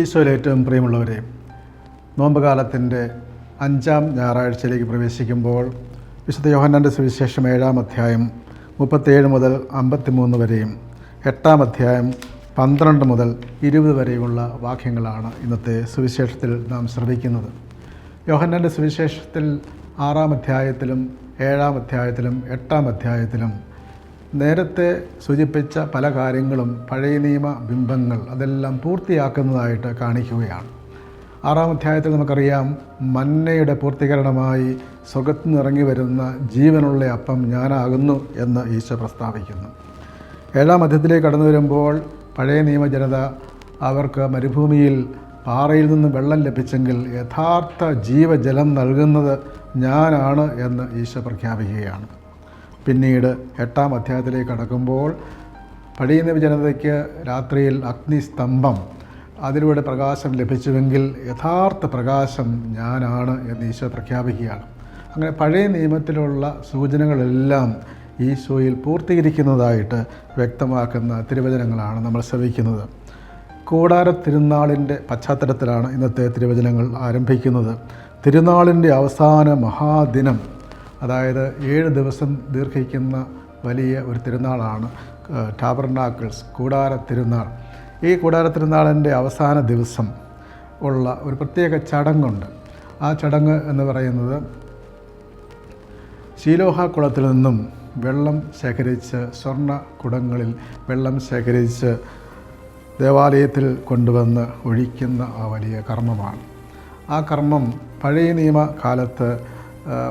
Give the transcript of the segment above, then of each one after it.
ഈശോയിൽ ഏറ്റവും പ്രിയമുള്ളവരെ നോമ്പുകാലത്തിന്റെ അഞ്ചാം ഞായറാഴ്ചയിലേക്ക് പ്രവേശിക്കുമ്പോൾ വിശുദ്ധ യോഹന്നാന്റെ സുവിശേഷം ഏഴാം അധ്യായം മുപ്പത്തേഴ് മുതൽ അമ്പത്തിമൂന്ന് വരെയും എട്ടാം അധ്യായം പന്ത്രണ്ട് മുതൽ ഇരുപത് വരെയുമുള്ള വാക്യങ്ങളാണ് ഇന്നത്തെ സുവിശേഷത്തിൽ നാം ശ്രവിക്കുന്നത്. യോഹന്നാന്റെ സുവിശേഷത്തിൽ ആറാം അധ്യായത്തിലും ഏഴാം അധ്യായത്തിലും എട്ടാം അധ്യായത്തിലും നേരത്തെ സൂചിപ്പിച്ച പല കാര്യങ്ങളും പഴയ നിയമ ബിംബങ്ങൾ അതെല്ലാം പൂർത്തിയാക്കുന്നതായിട്ട് കാണിക്കുകയാണ്. ആറാം അധ്യായത്തിൽ നമുക്കറിയാം മന്നയുടെ പൂർത്തീകരണമായി സ്വർഗത്തു നിറങ്ങി വരുന്ന ജീവനുള്ള അപ്പം ഞാനാകുന്നു എന്ന് ഈശോ പ്രസ്താവിക്കുന്നു. ഏഴാം അധ്യത്തിലേക്ക് കടന്നു വരുമ്പോൾ പഴയ നിയമ ജനത അവർക്ക് മരുഭൂമിയിൽ പാറയിൽ നിന്ന് വെള്ളം ലഭിച്ചെങ്കിൽ യഥാർത്ഥ ജീവജലം നൽകുന്നത് ഞാനാണ് എന്ന് ഈശോ പ്രഖ്യാപിക്കുകയാണ്. പിന്നീട് എട്ടാം അധ്യായത്തിലേക്ക് കടക്കുമ്പോൾ പഴയ ജനതയ്ക്ക് രാത്രിയിൽ അഗ്നിസ്തംഭം അതിലൂടെ പ്രകാശം ലഭിച്ചുവെങ്കിൽ യഥാർത്ഥ പ്രകാശം ഞാനാണ് എന്ന് ഈശോ പ്രഖ്യാപിക്കുകയാണ്. അങ്ങനെ പഴയ നിയമത്തിലുള്ള സൂചനകളെല്ലാം ഈശോയിൽ പൂർത്തീകരിക്കുന്നതായിട്ട് വ്യക്തമാക്കുന്ന തിരുവചനങ്ങളാണ് നമ്മൾ ശ്രവിക്കുന്നത്. കൂടാര തിരുനാളിന്റെ പശ്ചാത്തലത്തിലാണ് ഇന്നത്തെ തിരുവചനങ്ങൾ ആരംഭിക്കുന്നത്. തിരുനാളിന്റെ അവസാന മഹാദിനം അതായത് ഏഴ് ദിവസം ദീർഘിക്കുന്ന വലിയ ഒരു തിരുനാളാണ് ടാബർനാക്കിൾസ് കൂടാര തിരുനാൾ. ഈ കൂടാര തിരുനാളിന്റെ അവസാന ദിവസം ഉള്ള ഒരു പ്രത്യേക ചടങ്ങുണ്ട്. ആ ചടങ്ങ് എന്ന് പറയുന്നത് ശീലോഹ കുളത്തിൽ നിന്നും വെള്ളം ശേഖരിച്ച് സ്വർണ കുടങ്ങളിൽ വെള്ളം ശേഖരിച്ച് ദേവാലയത്തിൽ കൊണ്ടുവന്ന് ഒഴിക്കുന്ന ആ വലിയ കർമ്മമാണ്. ആ കർമ്മം പഴയ നിയമ കാലത്ത്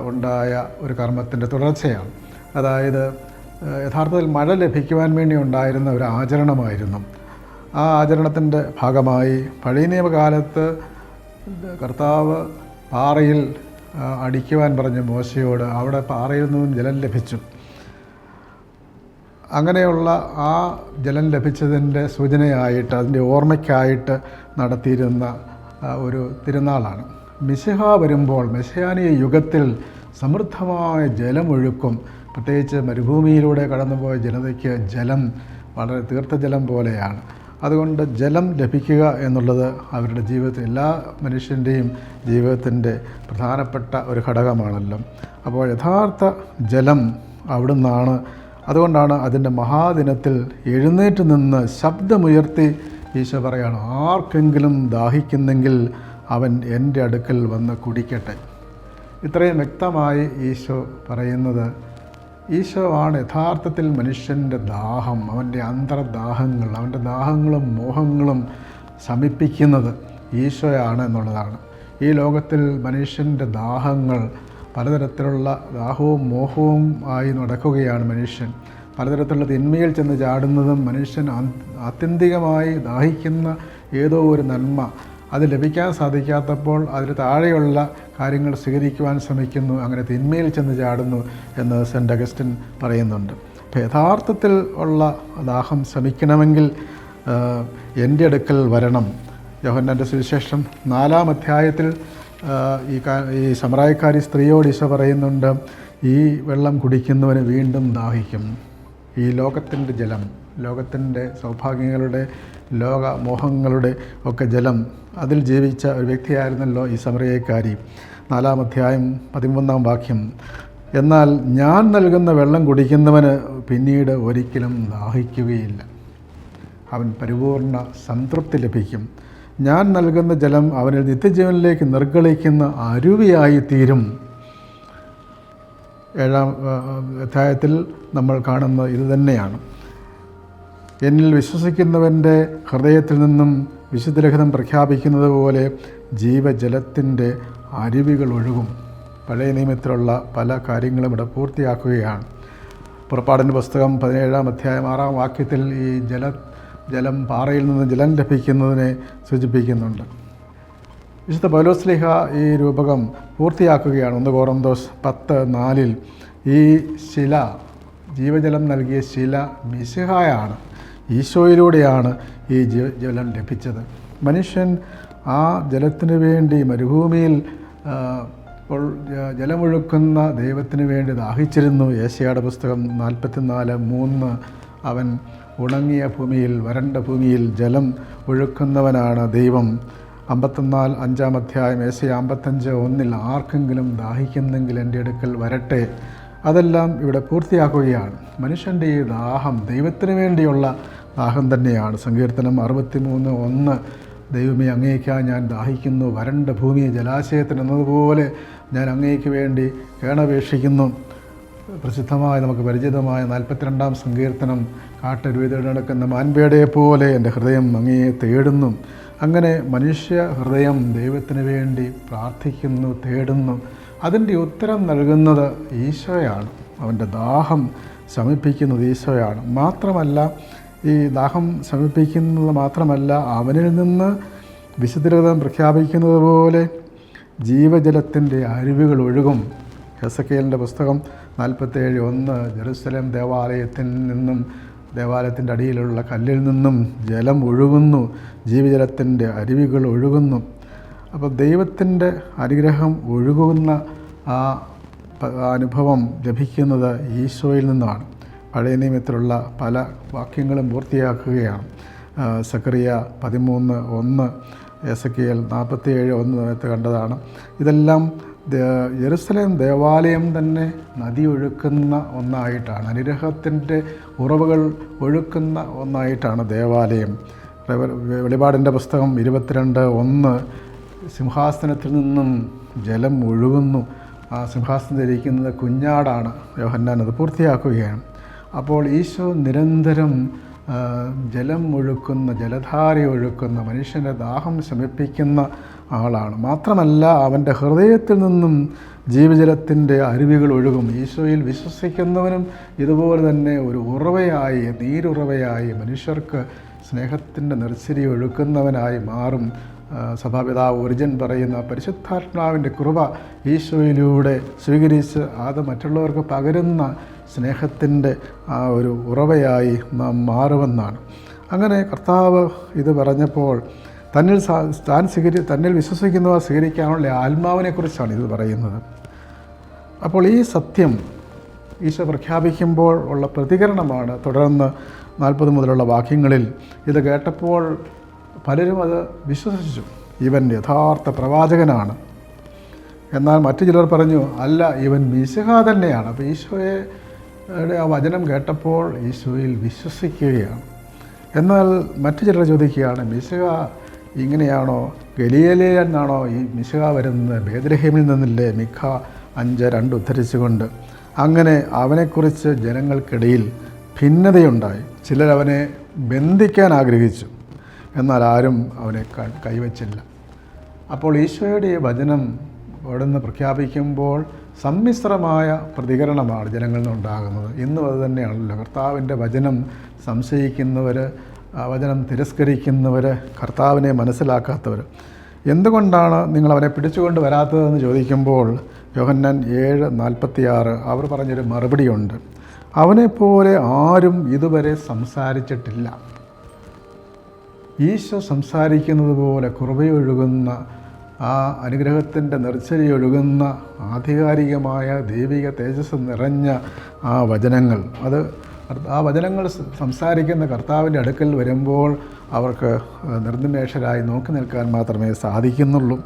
ഉണ്ടായ ഒരു കർമ്മത്തിന്റെ തുടർച്ചയാണ്. അതായത് യഥാർത്ഥത്തിൽ മഴ ലഭിക്കുവാൻ വേണ്ടി ഉണ്ടായിരുന്ന ഒരു ആചരണമായിരുന്നു. ആ ആചരണത്തിന്റെ ഭാഗമായി പഴയ നിയമകാലത്ത് കർത്താവ് പാറയിൽ അടിക്കുവാൻ പറഞ്ഞ മോശയോട് അവിടെ പാറയിൽ നിന്നും ജലം ലഭിച്ചു. അങ്ങനെയുള്ള ആ ജലം ലഭിച്ചതിന്റെ സൂചനയായിട്ട് അതിന്റെ ഓർമ്മയ്ക്കായിട്ട് നടത്തിയിരുന്ന ഒരു തിരുനാളാണ്. മിശിഹ വരുമ്പോൾ മെസ്സിയാനിയ യുഗത്തിൽ സമൃദ്ധമായ ജലമൊഴുക്കും. പ്രത്യേകിച്ച് മരുഭൂമിയിലൂടെ കടന്നുപോയ ജനതയ്ക്ക് ജലം വളരെ തീർത്ഥജലം പോലെയാണ്. അതുകൊണ്ട് ജലം ലഭിക്കുക എന്നുള്ളത് അവരുടെ ജീവിതത്തിൽ എല്ലാ മനുഷ്യന്റെയും ജീവിതത്തിന്റെ പ്രധാനപ്പെട്ട ഒരു ഘടകമാണല്ലോ. അപ്പോൾ യഥാർത്ഥ ജലം അവിടുന്നാണ്. അതുകൊണ്ടാണ് അതിന്റെ മഹാദിനത്തിൽ എഴുന്നേറ്റ് നിന്ന് ശബ്ദമുയർത്തി ഈശോ പറയുകയാണ് ആർക്കെങ്കിലും ദാഹിക്കുന്നെങ്കിൽ അവൻ എന്റെ അടുക്കൽ വന്ന് കുടിക്കട്ടെ. ഇത്രയും വ്യക്തമായി ഈശോ പറയുന്നത് ഈശോ ആണ് യഥാർത്ഥത്തിൽ മനുഷ്യന്റെ ദാഹം അവന്റെ അന്തർദാഹങ്ങൾ അവന്റെ ദാഹങ്ങളും മോഹങ്ങളും ശമിപ്പിക്കുന്നത് ഈശോയാണ് എന്നുള്ളതാണ്. ഈ ലോകത്തിൽ മനുഷ്യന്റെ ദാഹങ്ങൾ പലതരത്തിലുള്ള ദാഹവും മോഹവും ആയി നടക്കുകയാണ് മനുഷ്യൻ. പലതരത്തിലുള്ള തിന്മയിൽ ചെന്ന് ചാടുന്നതും മനുഷ്യൻ ആത്യന്തികമായി ദാഹിക്കുന്ന ഏതോ ഒരു നന്മ അത് ലഭിക്കാൻ സാധിക്കാത്തപ്പോൾ അതിന് താഴെയുള്ള കാര്യങ്ങൾ സ്വീകരിക്കുവാൻ ശ്രമിക്കുന്നു അങ്ങനെ തിന്മയിൽ ചെന്ന് ചാടുന്നു എന്ന് സെന്റ് അഗസ്റ്റിൻ പറയുന്നുണ്ട്. അപ്പോൾ യഥാർത്ഥത്തിൽ ഉള്ള ദാഹം ശ്രമിക്കണമെങ്കിൽ എന്റെ അടുക്കൽ വരണം. യോഹന്നാന്റെ സുവിശേഷം നാലാം അധ്യായത്തിൽ ഈ ഈ സമറായക്കാരി സ്ത്രീയോട് ഈശോ പറയുന്നുണ്ട് ഈ വെള്ളം കുടിക്കുന്നവന് വീണ്ടും ദാഹിക്കും. ഈ ലോകത്തിന്റെ ജലം ലോകത്തിന്റെ സൗഭാഗ്യങ്ങളുടെ ലോക മോഹങ്ങളുടെ ഒക്കെ ജലം അതിൽ ജീവിച്ച ഒരു വ്യക്തിയായിരുന്നല്ലോ ഈ സമറിയക്കാരി നാലാം അധ്യായം പതിമൂന്നാം വാക്യം. എന്നാൽ ഞാൻ നൽകുന്ന വെള്ളം കുടിക്കുന്നവന് പിന്നീട് ഒരിക്കലും ദാഹിക്കുകയില്ല. അവൻ പരിപൂർണ സംതൃപ്തി ലഭിക്കും. ഞാൻ നൽകുന്ന ജലം അവനിൽ നിത്യജീവനിലേക്ക് നിർഗളിക്കുന്ന അരുവിയായി തീരും ഏഴാം അധ്യായത്തിൽ നമ്മൾ കാണുന്ന ഇത് തന്നെയാണ്. എന്നിൽ വിശ്വസിക്കുന്നവന്റെ ഹൃദയത്തിൽ നിന്നും വിശുദ്ധരഹിതം പ്രഖ്യാപിക്കുന്നത് പോലെ ജീവജലത്തിന്റെ അരുവികൾ ഒഴുകും. പഴയ നിയമത്തിലുള്ള പല കാര്യങ്ങളും ഇവിടെ പൂർത്തിയാക്കുകയാണ്. പുറപ്പാടിന്റെ പുസ്തകം പതിനേഴാം അധ്യായം ആറാം വാക്യത്തിൽ ഈ ജല ജലം പാറയിൽ നിന്ന് ജലം ലഭിക്കുന്നതിനെ സൂചിപ്പിക്കുന്നുണ്ട്. വിശുദ്ധ പൗലോസ്ലിഹ ഈ രൂപകം പൂർത്തിയാക്കുകയാണ്. ഒന്ന് കോറന്തോസ് പത്ത് നാലിൽ ഈ ശില ജീവജലം നൽകിയ ശില മിശിഹായാണ്. ഈശോയിലൂടെയാണ് ഈ ജലം ലഭിച്ചത്. മനുഷ്യൻ ആ ജലത്തിനു വേണ്ടി മരുഭൂമിയിൽ ജലമൊഴുക്കുന്ന ദൈവത്തിന് വേണ്ടി ദാഹിച്ചിരുന്നു. ഏഷ്യയുടെ പുസ്തകം നാൽപ്പത്തിനാല് മൂന്ന്. അവൻ ഉണങ്ങിയ ഭൂമിയിൽ വരണ്ട ഭൂമിയിൽ ജലം ഒഴുക്കുന്നവനാണ് ദൈവം. അമ്പത്തൊന്നാൽ അഞ്ചാം അധ്യായം ഏശയ അമ്പത്തഞ്ച് ഒന്നിൽ ആർക്കെങ്കിലും ദാഹിക്കുന്നെങ്കിൽ എന്റെ അടുക്കൽ വരട്ടെ. അതെല്ലാം ഇവിടെ പൂർത്തിയാക്കുകയാണ്. മനുഷ്യന്റെ ഈ ദാഹം ദൈവത്തിന് വേണ്ടിയുള്ള ദാഹം തന്നെയാണ്. സങ്കീർത്തനം അറുപത്തിമൂന്ന് ഒന്ന്. ദൈവമേ അങ്ങേക്കാൻ ഞാൻ ദാഹിക്കുന്നു. വരണ്ട ഭൂമിയെ ജലാശയത്തിന് എന്നതുപോലെ ഞാൻ അങ്ങേക്ക് വേണ്ടി കേണപേക്ഷിക്കുന്നു. പ്രസിദ്ധമായ നമുക്ക് പരിചിതമായ നാൽപ്പത്തിരണ്ടാം സങ്കീർത്തനം കാട്ടരുവിതടക്കുന്ന മാൻപേടയെ പോലെ എന്റെ ഹൃദയം അങ്ങയെ തേടുന്നു. അങ്ങനെ മനുഷ്യ ഹൃദയം ദൈവത്തിന് വേണ്ടി പ്രാർത്ഥിക്കുന്നു തേടുന്നു. അതിന്റെ ഉത്തരം നൽകുന്നത് ഈശോയാണ്. അവന്റെ ദാഹം ശമിപ്പിക്കുന്നത് ഈശോയാണ്. മാത്രമല്ല ഈ ദാഹം ശമിപ്പിക്കുന്നത് മാത്രമല്ല അവനിൽ നിന്ന് വിശുദ്ധിരതം പ്രഖ്യാപിക്കുന്നത് പോലെ ജീവജലത്തിന്റെ അരുവികൾ ഒഴുകും. ഹെസക്കേലിന്റെ പുസ്തകം നാൽപ്പത്തേഴ് ഒന്ന് ജെറുസലേം ദേവാലയത്തിൽ നിന്നും ദേവാലയത്തിന്റെ അടിയിലുള്ള കല്ലിൽ നിന്നും ജലം ഒഴുകുന്നു ജീവജലത്തിന്റെ അരുവികൾ ഒഴുകുന്നു. അപ്പോൾ ദൈവത്തിന്റെ അനുഗ്രഹം ഒഴുകുന്ന ആ അനുഭവം ലഭിക്കുന്നത് ഈശോയിൽ നിന്നാണ് പഴയ നിയമത്തിലുള്ള പല വാക്യങ്ങളും പൂർത്തിയാക്കുകയാണ്. സക്കറിയ പതിമൂന്ന് ഒന്ന് എസ് കെ എൽ നാൽപ്പത്തിയേഴ് ഒന്ന് നേരത്തെ കണ്ടതാണ്. ഇതെല്ലാം ജെറുസലേം ദേവാലയം തന്നെ നദി ഒഴുക്കുന്ന ഒന്നായിട്ടാണ്. അനുഗ്രഹത്തിന്റെ ഉറവുകൾ ഒഴുക്കുന്ന ഒന്നായിട്ടാണ് ദേവാലയം. വെളിപാടിന്റെ പുസ്തകം ഇരുപത്തിരണ്ട് ഒന്ന് സിംഹാസനത്തിൽ നിന്നും ജലം ഒഴുകുന്നു. ആ സിംഹാസനത്തിലിരിക്കുന്നത് കുഞ്ഞാടാണ് യോഹന്നാൻ. അത് പൂർത്തിയാക്കുകയാണ്. അപ്പോൾ ഈശോ നിരന്തരം ജലം ഒഴുക്കുന്ന ജലധാര ഒഴുക്കുന്ന മനുഷ്യന്റെ ദാഹം ശമിപ്പിക്കുന്ന ആളാണ്. മാത്രമല്ല അവന്റെ ഹൃദയത്തിൽ നിന്നും ജീവജലത്തിന്റെ അരുവികൾ ഒഴുകും. ഈശോയിൽ വിശ്വസിക്കുന്നവനും ഇതുപോലെ തന്നെ ഒരു ഉറവയായി നീരുറവയായി മനുഷ്യർക്ക് സ്നേഹത്തിന്റെ നിർച്ചിരി ഒഴുക്കുന്നവനായി മാറും. സഭാപിതാവ് ഒറിജിൻ പറയുന്ന പരിശുദ്ധാത്മാവിന്റെ കൃപ ഈശോയിലൂടെ സ്വീകരിച്ച് അത് മറ്റുള്ളവർക്ക് പകരുന്ന സ്നേഹത്തിന്റെ ആ ഒരു ഉറവയായി നാം മാറുമെന്നാണ്. അങ്ങനെ കർത്താവ് ഇത് പറഞ്ഞപ്പോൾ തന്നിൽ താൻ സ്വീകരി തന്നിൽ വിശ്വസിക്കുന്നവ സ്വീകരിക്കാനുള്ള ആത്മാവിനെക്കുറിച്ചാണ് ഇത് പറയുന്നത്. അപ്പോൾ ഈ സത്യം ഈശോ പ്രഖ്യാപിക്കുമ്പോൾ ഉള്ള പ്രതികരണമാണ് തുടർന്ന് നാൽപ്പത് മുതലുള്ള വാക്യങ്ങളിൽ ഇത് കേട്ടപ്പോൾ പലരും അത് വിശ്വസിച്ചു. ഇവൻ യഥാർത്ഥ പ്രവാചകനാണ്. എന്നാൽ മറ്റു ചിലർ പറഞ്ഞു അല്ല ഇവൻ മിശിഹ തന്നെയാണ്. അപ്പോൾ ഈശോയെ ആ വചനം കേട്ടപ്പോൾ ഈശോയിൽ വിശ്വസിക്കുകയാണ്. എന്നാൽ മറ്റു ചിലർ ചോദിക്കുകയാണ് മിശിഹ ഇങ്ങനെയാണോ? ഗലിയലയിൽ ഈ മിശിഹ വരുന്നത്? ബേദ്രഹീമിൽ നിന്നില്ലേ? മിഖ അഞ്ച് രണ്ട് ഉദ്ധരിച്ചുകൊണ്ട്. അങ്ങനെ അവനെക്കുറിച്ച് ജനങ്ങൾക്കിടയിൽ ഭിന്നതയുണ്ടായി. ചിലർ അവനെ ബന്ധിക്കാൻ ആഗ്രഹിച്ചു. എന്നാൽ ആരും അവനെ കൈവച്ചില്ല. അപ്പോൾ ഈശോയുടെ ഈ വചനം അവിടുന്ന് പ്രഖ്യാപിക്കുമ്പോൾ സമ്മിശ്രമായ പ്രതികരണമാണ് ജനങ്ങളിൽ നിന്നുണ്ടാകുന്നത്. ഇന്നും അത് തന്നെയാണല്ലോ. കർത്താവിന്റെ വചനം സംശയിക്കുന്നവർ വചനം തിരസ്കരിക്കുന്നവർ കർത്താവിനെ മനസ്സിലാക്കാത്തവർ എന്തുകൊണ്ടാണ് നിങ്ങൾ അവനെ പിടിച്ചുകൊണ്ട് വരാത്തതെന്ന് ചോദിക്കുമ്പോൾ യോഹന്നാൻ ഏഴ് നാൽപ്പത്തിയാറ് അവർ പറഞ്ഞൊരു മറുപടിയുണ്ട്. അവനെപ്പോലെ ആരും ഇതുവരെ സംസാരിച്ചിട്ടില്ല. ഈശോ സംസാരിക്കുന്നത് പോലെ കുറവയൊഴുകുന്ന ആ അനുഗ്രഹത്തിന്റെ നിർച്ചരിയൊഴുകുന്ന ആധികാരികമായ ദൈവിക തേജസ് നിറഞ്ഞ ആ വചനങ്ങൾ. അത് ആ വചനങ്ങൾ സംസാരിക്കുന്ന കർത്താവിന്റെ അടുക്കൽ വരുമ്പോൾ അവർക്ക് നിർനിമേഷരായി നോക്കി നിൽക്കാൻ മാത്രമേ സാധിക്കുന്നുള്ളൂ.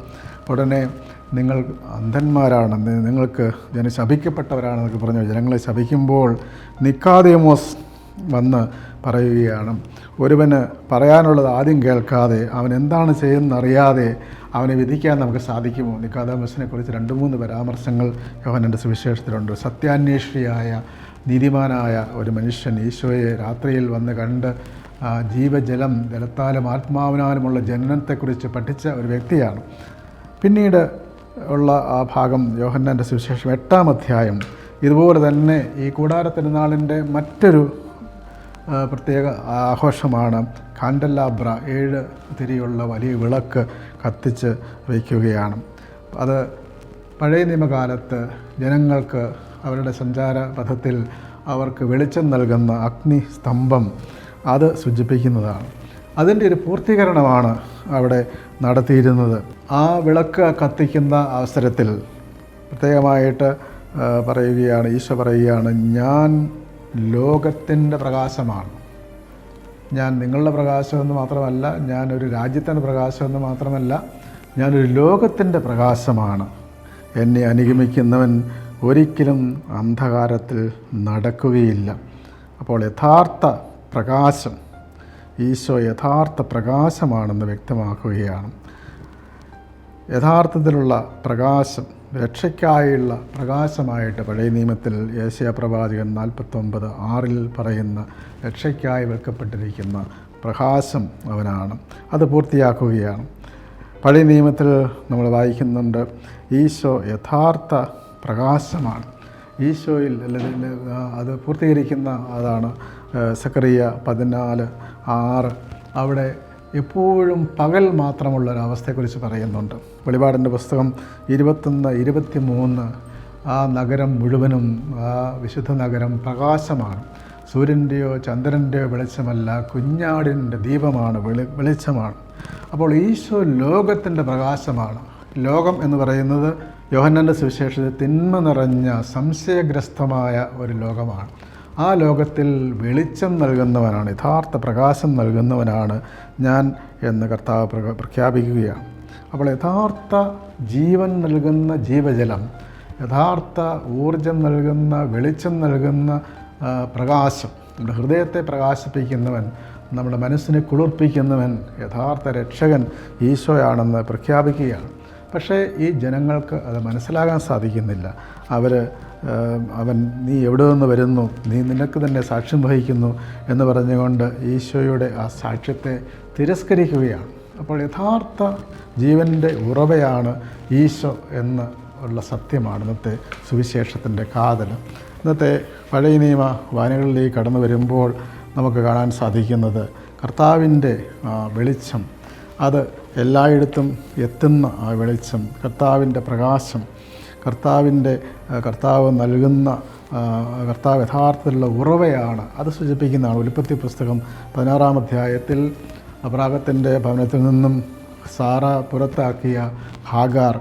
ഉടനെ നിങ്ങൾ അന്ധന്മാരാണെന്ന് നിങ്ങൾക്ക് ജന ശപിക്കപ്പെട്ടവരാണെന്നൊക്കെ പറഞ്ഞു ജനങ്ങളെ ശപിക്കുമ്പോൾ നിക്കാദേമോസ് വന്ന് പറയുകയാണ്. ഒരുവന് പറയാനുള്ളത് ആദ്യം കേൾക്കാതെ അവൻ എന്താണ് ചെയ്യുന്നറിയാതെ അവനെ വിധിക്കാൻ നമുക്ക് സാധിക്കുമോ? നിക്കാദാമസിനെ കുറിച്ച് രണ്ട് മൂന്ന് പരാമർശങ്ങൾ യോഹനന്റെ സുവിശേഷത്തിലുണ്ട്. സത്യാന്വേഷിയായ നീതിമാനായ ഒരു മനുഷ്യൻ ഈശോയെ രാത്രിയിൽ വന്ന് കണ്ട് ജീവജലം ജലത്താലും ആത്മാവിനാലുമുള്ള ജനനത്തെക്കുറിച്ച് പഠിച്ച ഒരു വ്യക്തിയാണ്. പിന്നീട് ഉള്ള ആ ഭാഗം യോഹന്നാന്റെ സുവിശേഷം എട്ടാം അധ്യായം. ഇതുപോലെ തന്നെ ഈ കൂടാര തിരുനാളിന്റെ മറ്റൊരു പ്രത്യേക ആഘോഷമാണ്. കാൻഡല്ലാബ്ര ഏഴ് തിരിയുള്ള വലിയ വിളക്ക് കത്തിച്ച് വയ്ക്കുകയാണ്. അത് പഴയ നിയമകാലത്ത് ജനങ്ങൾക്ക് അവരുടെ സഞ്ചാര പഥത്തിൽ അവർക്ക് വെളിച്ചം നൽകുന്ന അഗ്നി സ്തംഭം അത് സൂചിപ്പിക്കുന്നതാണ്. അതിന്റെ ഒരു പൂർത്തീകരണമാണ് അവിടെ നടത്തിയിരുന്നത്. ആ വിളക്ക് കത്തിക്കുന്ന അവസരത്തിൽ പ്രത്യേകമായിട്ട് പറയുകയാണ് ഈശോ പറയുകയാണ് ഞാൻ ലോകത്തിന്റെ പ്രകാശമാണ്. ഞാൻ നിങ്ങളുടെ പ്രകാശമെന്ന് മാത്രമല്ല ഞാനൊരു രാജ്യത്തിന്റെ പ്രകാശമെന്ന് മാത്രമല്ല ഞാനൊരു ലോകത്തിന്റെ പ്രകാശമാണ്. എന്നെ അനുഗമിക്കുന്നവൻ ഒരിക്കലും അന്ധകാരത്തിൽ നടക്കുകയില്ല. അപ്പോൾ യഥാർത്ഥ പ്രകാശം ഈശോ യഥാർത്ഥ പ്രകാശമാണെന്ന് വ്യക്തമാക്കുകയാണ്. യഥാർത്ഥത്തിലുള്ള പ്രകാശം രക്ഷയ്ക്കായുള്ള പ്രകാശമായിട്ട് പഴയ നിയമത്തിൽ ഏഷ്യാപ്രവാചകൻ നാൽപ്പത്തൊമ്പത് ആറിൽ പറയുന്ന രക്ഷയ്ക്കായി വെക്കപ്പെട്ടിരിക്കുന്ന പ്രകാശം അവനാണ്. അത് പൂർത്തിയാക്കുകയാണ്. പഴയ നിയമത്തിൽ നമ്മൾ വായിക്കുന്നുണ്ട് ഈശോ യഥാർത്ഥ പ്രകാശമാണ്. ഈശോയിൽ അല്ലെങ്കിൽ അത് പൂർത്തീകരിക്കുന്ന അതാണ് സക്കറിയ പതിനാല് ആറ്. അവിടെ എപ്പോഴും പകൽ മാത്രമുള്ള ഒരവസ്ഥയെക്കുറിച്ച് പറയുന്നുണ്ട്. വെളിപാടിന്റെ പുസ്തകം ഇരുപത്തൊന്ന് ഇരുപത്തി മൂന്ന് ആ നഗരം മുഴുവനും ആ വിശുദ്ധ നഗരം പ്രകാശമാണ്. സൂര്യന്റെയോ ചന്ദ്രന്റെയോ വെളിച്ചമല്ല കുഞ്ഞാടിന്റെ ദീപമാണ് വെളി വെളിച്ചമാണ്. അപ്പോൾ ഈശോ ലോകത്തിന്റെ പ്രകാശമാണ്. ലോകം എന്ന് പറയുന്നത് യോഹന്നന്റെ സുവിശേഷത്തിൽ തിന്മ നിറഞ്ഞ സംശയഗ്രസ്തമായ ഒരു ലോകമാണ്. ആ ലോകത്തിൽ വെളിച്ചം നൽകുന്നവനാണ് യഥാർത്ഥ പ്രകാശം നൽകുന്നവനാണ് ഞാൻ എന്ന് കർത്താവ് പ്രഖ്യാപിക്കുകയാണ്. അപ്പോൾ യഥാർത്ഥ ജീവൻ നൽകുന്ന ജീവജലം യഥാർത്ഥ ഊർജം നൽകുന്ന വെളിച്ചം നൽകുന്ന പ്രകാശം നമ്മുടെ ഹൃദയത്തെ പ്രകാശിപ്പിക്കുന്നവൻ നമ്മുടെ മനസ്സിനെ കുളിർപ്പിക്കുന്നവൻ യഥാർത്ഥ രക്ഷകൻ ഈശോയാണെന്ന് പ്രഖ്യാപിക്കുകയാണ്. പക്ഷേ ഈ ജനങ്ങൾക്ക് അത് മനസ്സിലാകാൻ സാധിക്കുന്നില്ല. അവർ അവൻ നീ എവിടെ നിന്ന് വരുന്നു? നീ നിനക്ക് തന്നെ സാക്ഷ്യം വഹിക്കുന്നു എന്ന് പറഞ്ഞുകൊണ്ട് ഈശോയുടെ ആ സാക്ഷ്യത്തെ തിരസ്കരിക്കുകയാണ്. അപ്പോൾ യഥാർത്ഥ ജീവന്റെ ഉറവയാണ് ഈശോ എന്ന് ഉള്ള സത്യമാണ് ഇന്നത്തെ സുവിശേഷത്തിന്റെ കാതൽ ഇന്നത്തെ പഴയ നിയമ വായനകളിലേക്ക് കടന്നു വരുമ്പോൾ നമുക്ക് കാണാൻ സാധിക്കുന്നത് കർത്താവിന്റെ വെളിച്ചം. അത് എല്ലായിടത്തും എത്തുന്ന ആ വെളിച്ചം കർത്താവിന്റെ പ്രകാശം കർത്താവിന്റെ കർത്താവ് നൽകുന്ന കർത്താവ് യഥാർത്ഥത്തിലുള്ള ഉറവയാണ്. അത് സൂചിപ്പിക്കുന്നതാണ് ഉൽപ്പത്തി പുസ്തകം പതിനാറാം അധ്യായത്തിൽ അബ്രാഹത്തിന്റെ ഭവനത്തിൽ നിന്നും സാറ പുറത്താക്കിയ ഹാഗാർ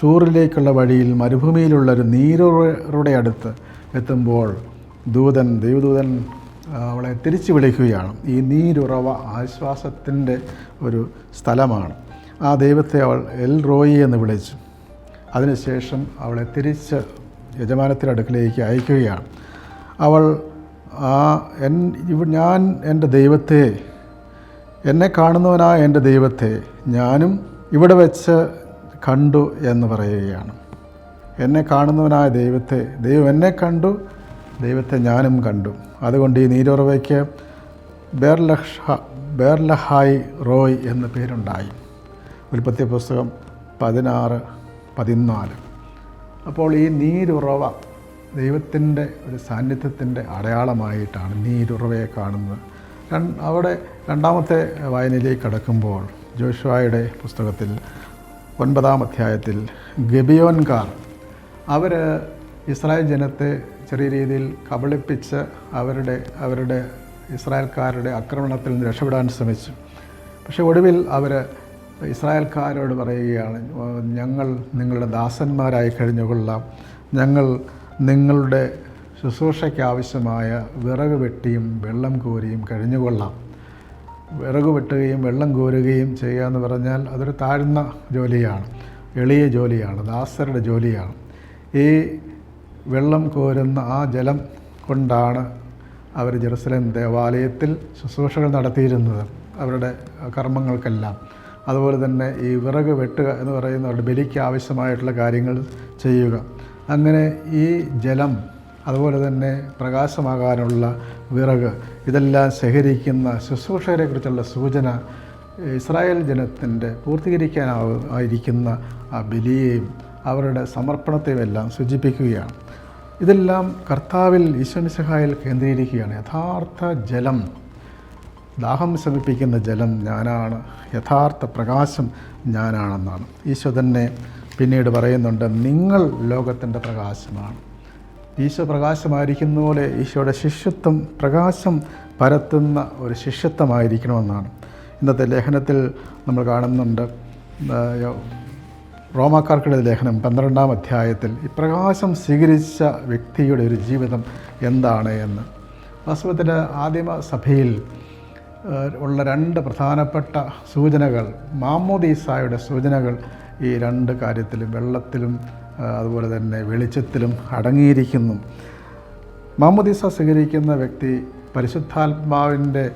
ഷൂറിലേക്കുള്ള വഴിയിൽ മരുഭൂമിയിലുള്ള ഒരു നീരുറയുടെ അടുത്ത് എത്തുമ്പോൾ ദൂതൻ ദൈവദൂതൻ അവളെ തിരിച്ചു വിളിക്കുകയാണ്. ഈ നീരുറവ ആശ്വാസത്തിന്റെ ഒരു സ്ഥലമാണ്. ആ ദൈവത്തെ അവൾ എൽ റോയി എന്ന് വിളിച്ചു. അതിനുശേഷം അവളെ തിരിച്ച് യജമാനത്തിന്റെ അടുക്കിലേക്ക് അയക്കുകയാണ്. അവൾ ആ എൻ ഞാൻ എന്റെ ദൈവത്തെ എന്നെ കാണുന്നവനായ എന്റെ ദൈവത്തെ ഞാനും ഇവിടെ വെച്ച് കണ്ടു എന്ന് പറയുകയാണ്. എന്നെ കാണുന്നവനായ ദൈവത്തെ ദൈവം എന്നെ കണ്ടു ദൈവത്തെ ഞാനും കണ്ടു. അതുകൊണ്ട് ഈ നീരുറവയ്ക്ക് ബേർലഹ ബേർലഹായ് റോയ് എന്ന പേരുണ്ടായി. ഉൽപ്പത്തി പുസ്തകം പതിനാറ് പതിനാല്. അപ്പോൾ ഈ നീരുറവ ദൈവത്തിന്റെ ഒരു സാന്നിധ്യത്തിന്റെ അടയാളമായിട്ടാണ് നീരുറവയെ കാണുന്നത്. അവിടെ രണ്ടാമത്തെ വായനയിലേക്ക് കടക്കുമ്പോൾ ജോഷുവായുടെ പുസ്തകത്തിൽ ഒൻപതാം അധ്യായത്തിൽ ഗബിയോൻകാർ അവർ ഇസ്രായേൽ ജനത്തെ ചെറിയ രീതിയിൽ കബളിപ്പിച്ച് അവരുടെ അവരുടെ ഇസ്രായേൽക്കാരുടെ ആക്രമണത്തിൽ നിന്ന് രക്ഷപ്പെടാൻ ശ്രമിച്ചു. പക്ഷേ ഒടുവിൽ അവർ ഇസ്രായേൽക്കാരോട് പറയുകയാണ് ഞങ്ങൾ നിങ്ങളുടെ ദാസന്മാരായി കഴിഞ്ഞുകൊള്ളാം. ഞങ്ങൾ നിങ്ങളുടെ ശുശ്രൂഷയ്ക്ക് ആവശ്യമായ വിറക് വെട്ടിയും വെള്ളം കോരിയും കഴിഞ്ഞുകൊള്ളാം. വിറക് വെട്ടുകയും വെള്ളം കോരുകയും ചെയ്യുക എന്ന് പറഞ്ഞാൽ അതൊരു താഴ്ന്ന ജോലിയാണ് എളിയ ജോലിയാണ് ദാസരുടെ ജോലിയാണ്. ഈ വെള്ളം കോരുന്ന ആ ജലം കൊണ്ടാണ് അവർ ജെറുസലേം ദേവാലയത്തിൽ ശുശ്രൂഷകൾ നടത്തിയിരുന്നത് അവരുടെ കർമ്മങ്ങൾക്കെല്ലാം. അതുപോലെ തന്നെ ഈ വിറക് വെട്ടുക എന്ന് പറയുന്ന അവരുടെ ബലിക്ക് ആവശ്യമായിട്ടുള്ള കാര്യങ്ങൾ ചെയ്യുക. അങ്ങനെ ഈ ജലം അതുപോലെ തന്നെ പ്രകാശമാകാനുള്ള വിറക് ഇതെല്ലാം ശേഖരിക്കുന്ന ശുശ്രൂഷകരെക്കുറിച്ചുള്ള സൂചന ഇസ്രായേൽ ജനത്തിന്റെ പൂർത്തീകരിക്കാനാവുന്ന ആയിരിക്കുന്ന ആ ബലിയെയും അവരുടെ സമർപ്പണത്തെയും എല്ലാം സൂചിപ്പിക്കുകയാണ്. ഇതെല്ലാം കർത്താവിൽ ഈശ്വനിസഹായിൽ കേന്ദ്രീകരിക്കുകയാണ്. യഥാർത്ഥ ജലം ദാഹം ശമിപ്പിക്കുന്ന ജലം ഞാനാണ്. യഥാർത്ഥ പ്രകാശം ഞാനാണെന്നാണ്. ഈശോ തന്നെ പിന്നീട് പറയുന്നുണ്ട് നിങ്ങൾ ലോകത്തിന്റെ പ്രകാശമാണ്. ഈശോ പ്രകാശമായിരിക്കുന്ന പോലെ ഈശോയുടെ ശിഷ്യത്വം പ്രകാശം പരത്തുന്ന ഒരു ശിഷ്യത്വമായിരിക്കണമെന്നാണ്. ഇന്നത്തെ ലേഖനത്തിൽ നമ്മൾ കാണുന്നുണ്ട് ആ, യോ- റോമാക്കാർക്കുടെ ലേഖനം പന്ത്രണ്ടാം അധ്യായത്തിൽ ഈ പ്രകാശം സ്വീകരിച്ച വ്യക്തിയുടെ ഒരു ജീവിതം എന്താണ് എന്ന്. വാസ്തവത്തിൽ ആദിമ സഭയിൽ ഉള്ള രണ്ട് പ്രധാനപ്പെട്ട സൂചനകൾ മാമോദീസായുടെ സൂചനകൾ ഈ രണ്ട് കാര്യത്തിലും വെള്ളത്തിലും അതുപോലെ തന്നെ വെളിച്ചത്തിലും അടങ്ങിയിരിക്കുന്നു. മാമോദീസ സ്വീകരിക്കുന്ന വ്യക്തി പരിശുദ്ധാത്മാവിന്റെ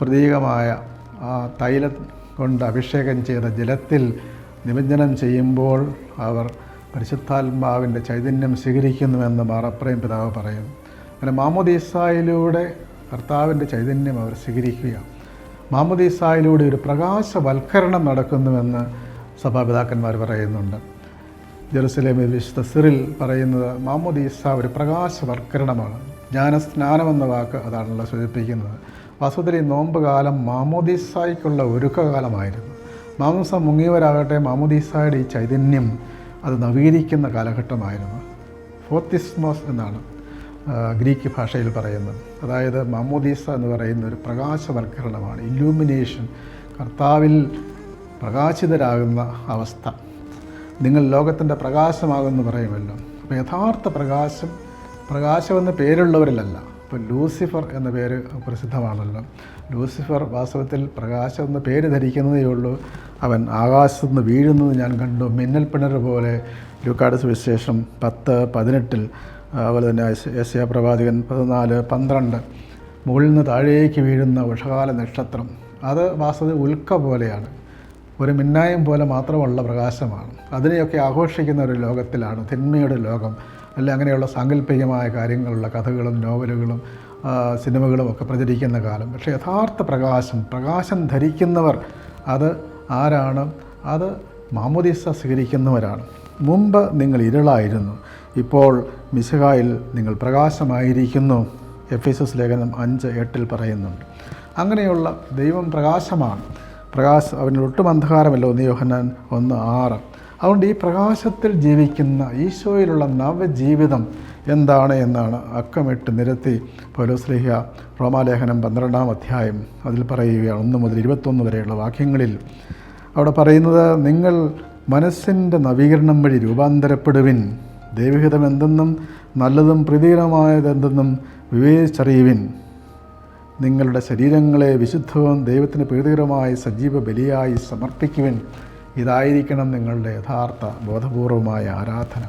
പ്രതീകമായ ആ തൈലം കൊണ്ട് അഭിഷേകം ചെയ്ത ജലത്തിൽ നിമജ്ജനം ചെയ്യുമ്പോൾ അവർ പരിശുദ്ധാത്മാവിന്റെ ചൈതന്യം സ്വീകരിക്കുന്നുവെന്ന് മാറപ്രയം പിതാവ് പറയും. അങ്ങനെ മാമോദീസായിലൂടെ കർത്താവിന്റെ ചൈതന്യം അവർ സ്വീകരിക്കുക. മാമോദീസായിലൂടെ ഒരു പ്രകാശവൽക്കരണം നടക്കുന്നുവെന്ന് സഭാപിതാക്കന്മാർ പറയുന്നുണ്ട്. ജെറുസലേമിൽ വിശുദ്ധ സിറിൽ പറയുന്നത് മാമോദീസ ഒരു പ്രകാശവൽക്കരണമാണ്. ജ്ഞാനസ്നാനം എന്ന വാക്ക് അതാണല്ലോ സൂചിപ്പിക്കുന്നത്. വാസ്തവത്തിൽ ഈ നോമ്പ് കാലം മാമോദീസായ്ക്കുള്ള ഒരുക്കകാലമായിരുന്നു. മാമോസ മുങ്ങിയവരാകട്ടെ മാമുദീസായുടെ ഈ ചൈതന്യം അത് നവീകരിക്കുന്ന കാലഘട്ടമായിരുന്നു. ഫോത്തിസ്മോസ് എന്നാണ് ഗ്രീക്ക് ഭാഷയിൽ പറയുന്നത്. അതായത് മാമോദീസ എന്ന് പറയുന്ന ഒരു പ്രകാശവൽക്കരണമാണ് ഇല്ലൂമിനേഷൻ കർത്താവിൽ പ്രകാശിതരാകുന്ന അവസ്ഥ. നിങ്ങൾ ലോകത്തിന്റെ പ്രകാശമാകുമെന്ന് പറയുമല്ലോ. അപ്പോൾ യഥാർത്ഥ പ്രകാശം പ്രകാശമെന്ന് പേരുള്ളവരിലല്ല. ഇപ്പോൾ ലൂസിഫർ എന്ന പേര് പ്രസിദ്ധമാണല്ലോ. ലൂസിഫർ വാസ്തവത്തിൽ പ്രകാശം എന്ന പേര് ധരിക്കുന്നതേ ഉള്ളൂ. അവൻ ആകാശത്തു നിന്ന് വീഴുന്നത് ഞാൻ കണ്ടു. മിന്നൽപ്പിണർ പോലെ ലൂക്കാട് സുവിശേഷം പത്ത് പതിനെട്ടിൽ അതുപോലെ തന്നെ യശയ പ്രവാചകൻ പതിനാല് പന്ത്രണ്ട്. മുകളിൽ നിന്ന് താഴേക്ക് വീഴുന്ന ഉഷകാല നക്ഷത്രം. അത് വാസ്തവത്തിൽ ഉൽക്ക പോലെയാണ്. ഒരു മിന്നായം പോലെ മാത്രമുള്ള പ്രകാശമാണ്. അതിനെയൊക്കെ ആഘോഷിക്കുന്ന ഒരു ലോകത്തിലാണ് തിന്മയുടെ ലോകം. അല്ലെ അങ്ങനെയുള്ള സാങ്കല്പികമായ കാര്യങ്ങളുള്ള കഥകളും നോവലുകളും സിനിമകളും ഒക്കെ പ്രചരിക്കുന്ന കാലം. പക്ഷേ യഥാർത്ഥ പ്രകാശം പ്രകാശം ധരിക്കുന്നവർ അത് ആരാണ്? അത് മാമോദീസ സ്വീകരിക്കുന്നവരാണ്. മുമ്പ് നിങ്ങൾ ഇരുളായിരുന്നു. ഇപ്പോൾ മിശിഹായിൽ നിങ്ങൾ പ്രകാശമായിരിക്കുന്നു. എഫ് എസ് എസ് ലേഖനം അഞ്ച് എട്ടിൽ പറയുന്നുണ്ട്. അങ്ങനെയുള്ള ദൈവം പ്രകാശമാണ്. പ്രകാശം അവനൊട്ടും അന്ധകാരമല്ല. ഒന്ന് യോഹന്നാൻ ഒന്ന് ആറ്. അതുകൊണ്ട് ഈ പ്രകാശത്തിൽ ജീവിക്കുന്ന ഈശോയിലുള്ള നവജീവിതം എന്താണ് എന്നാണ് അക്കമിട്ട് നിരത്തി പൗലോസ്ലിഹ റോമാലേഖനം പന്ത്രണ്ടാം അധ്യായം അതിൽ പറയുകയാണ്. ഒന്ന് മുതൽ ഇരുപത്തൊന്ന് വരെയുള്ള വാക്യങ്ങളിൽ അവിടെ പറയുന്നത് നിങ്ങൾ മനസ്സിന്റെ നവീകരണം വഴി രൂപാന്തരപ്പെടുവിൻ. ദൈവഹിതം എന്തെന്നും നല്ലതും പ്രീതികരമായതെന്തെന്നും വിവേചിച്ചറിയുവിൻ. നിങ്ങളുടെ ശരീരങ്ങളെ വിശുദ്ധവും ദൈവത്തിന് പ്രീതികരമായി സജീവ ബലിയായി സമർപ്പിക്കുവിൻ. ഇതായിരിക്കണം നിങ്ങളുടെ യഥാർത്ഥ ബോധപൂർവമായ ആരാധന.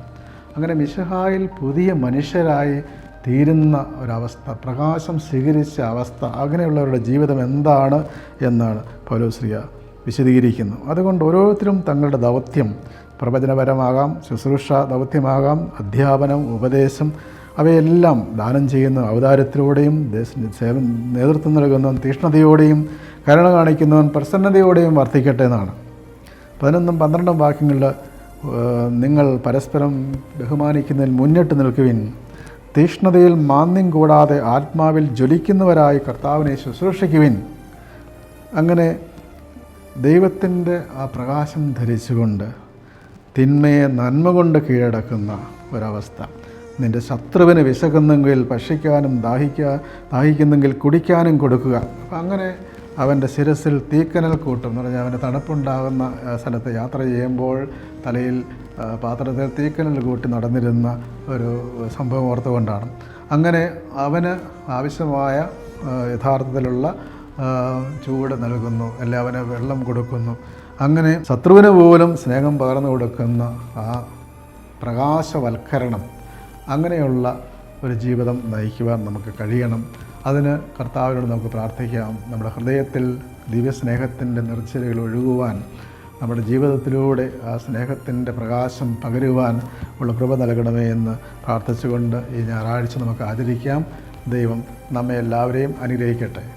അങ്ങനെ മിശഹായിൽ പുതിയ മനുഷ്യരായി തീരുന്ന ഒരവസ്ഥ പ്രകാശം സ്വീകരിച്ച അവസ്ഥ അങ്ങനെയുള്ളവരുടെ ജീവിതം എന്താണ് എന്നാണ് പൗലോശ്രീയ വിശദീകരിക്കുന്നു. അതുകൊണ്ട് ഓരോരുത്തരും തങ്ങളുടെ ദൗത്യം പ്രവചനപരമാകാം ശുശ്രൂഷ ദൗത്യമാകാം അധ്യാപനം ഉപദേശം അവയെല്ലാം ദാനം ചെയ്യുന്ന സേവ നേതൃത്വം നൽകുന്നവൻ തീഷ്ണതയോടെയും കരുണ കാണിക്കുന്നവൻ പ്രസന്നതയോടെയും വർദ്ധിക്കട്ടെ എന്നാണ്. പതിനൊന്നും പന്ത്രണ്ടും വാക്യങ്ങളിൽ നിങ്ങൾ പരസ്പരം ബഹുമാനിക്കുന്നതിൽ മുന്നിട്ട് നിൽക്കുവിൻ. തീഷ്ണതയിൽ മാന്യം കൂടാതെ ആത്മാവിൽ ജ്വലിക്കുന്നവരായി കർത്താവിനെ ശുശ്രൂഷിക്കുവിൻ. അങ്ങനെ ദൈവത്തിന്റെ ആ പ്രകാശം ധരിച്ചുകൊണ്ട് തിന്മയെ നന്മ കൊണ്ട് കീഴടക്കുന്ന ഒരവസ്ഥ. നിന്റെ ശത്രുവിന് വിശക്കുന്നെങ്കിൽ ഭക്ഷിക്കാനും ദാഹിക്കുക ദാഹിക്കുന്നെങ്കിൽ കുടിക്കാനും കൊടുക്കുക. അപ്പം അങ്ങനെ അവന്റെ ശിരസിൽ തീക്കനൽ കൂട്ടും എന്ന് പറഞ്ഞാൽ അവന്റെ തണുപ്പുണ്ടാകുന്ന സ്ഥലത്ത് യാത്ര ചെയ്യുമ്പോൾ തലയിൽ പാത്രത്തിൽ തീക്കനൽ കൂട്ടി നടന്നിരുന്ന ഒരു സംഭവം ഓർത്തുകൊണ്ടാണ്. അങ്ങനെ അവന് ആവശ്യമായ യഥാർത്ഥത്തിലുള്ള ചൂട് നൽകുന്നു അല്ലെ അവന് വെള്ളം കൊടുക്കുന്നു. അങ്ങനെ ശത്രുവിന് പോലും സ്നേഹം പകർന്നു കൊടുക്കുന്ന ആ പ്രകാശവൽക്കരണം അങ്ങനെയുള്ള ഒരു ജീവിതം നയിക്കുവാൻ നമുക്ക് കഴിയണം. അതിന് കർത്താവിനോട് നമുക്ക് പ്രാർത്ഥിക്കാം. നമ്മുടെ ഹൃദയത്തിൽ ദിവ്യസ്നേഹത്തിന്റെ നിറച്ചിലുകൾ ഒഴുകുവാൻ നമ്മുടെ ജീവിതത്തിലൂടെ ആ സ്നേഹത്തിന്റെ പ്രകാശം പകരുവാൻ ഉള്ള കൃപ നൽകണമേ എന്ന് പ്രാർത്ഥിച്ചുകൊണ്ട് ഈ ഞായറാഴ്ച നമുക്ക് ആചരിക്കാം. ദൈവം നമ്മെ എല്ലാവരെയും അനുഗ്രഹിക്കട്ടെ.